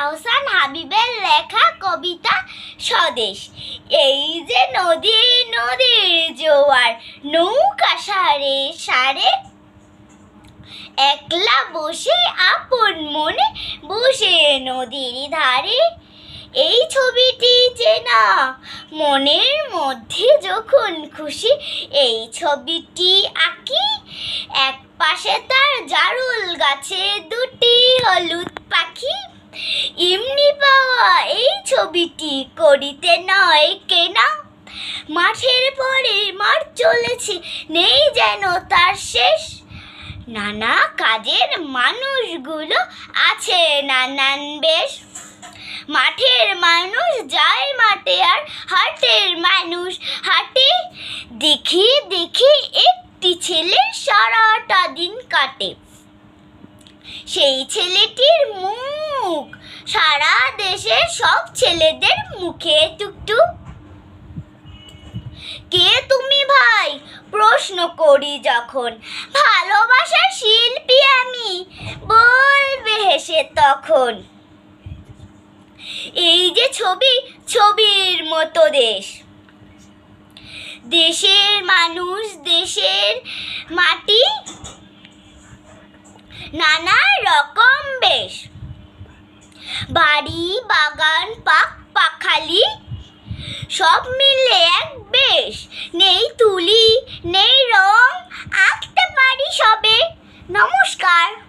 আহসান হাবিবের লেখা কবিতা স্বদেশ। এই যে নদী, নদীর জোয়ার, নৌকা সারে সারে। একলা বসে আপন মনে বসে নদীর ধারে। এই ছবিটি চেনা মনের মধ্যে যখন খুশি, এই ছবিটি আঁকি। এক পাশে তার জারুল গাছে দুটি হলুদ ছবিটি করিতে নয় কেনা। মাঠের পরে মাঠ চলেছে, নেই যেন তার শেষ। নানা কাজের মানুষগুলো আছে নানান বেশ। মাঠের মানুষ যায় মাঠে আর হাটের মানুষ। হাটে দেখি দেখি একটি ছেলে সারাটা দিন কাটে। সেই ছেলেটির মুখ। সারা দেশের সব ছেলেদের মুখে টুকটুক। কে তুমি ভাই? প্রশ্ন করি যখন। ভালোবাসার শিল্পী আমি, বলবে হেসে তখন। এই যে ছবি, ছবির মতো দেশ। দেশের মানুষ দেশের মাটি নানা রকম বেশ। বাড়ি, বাগান, পাক, পাখালি, সব মিলে এক বেশ। নেই তুলি, নেই রং, আঁকতে পারি সবে। নমস্কার।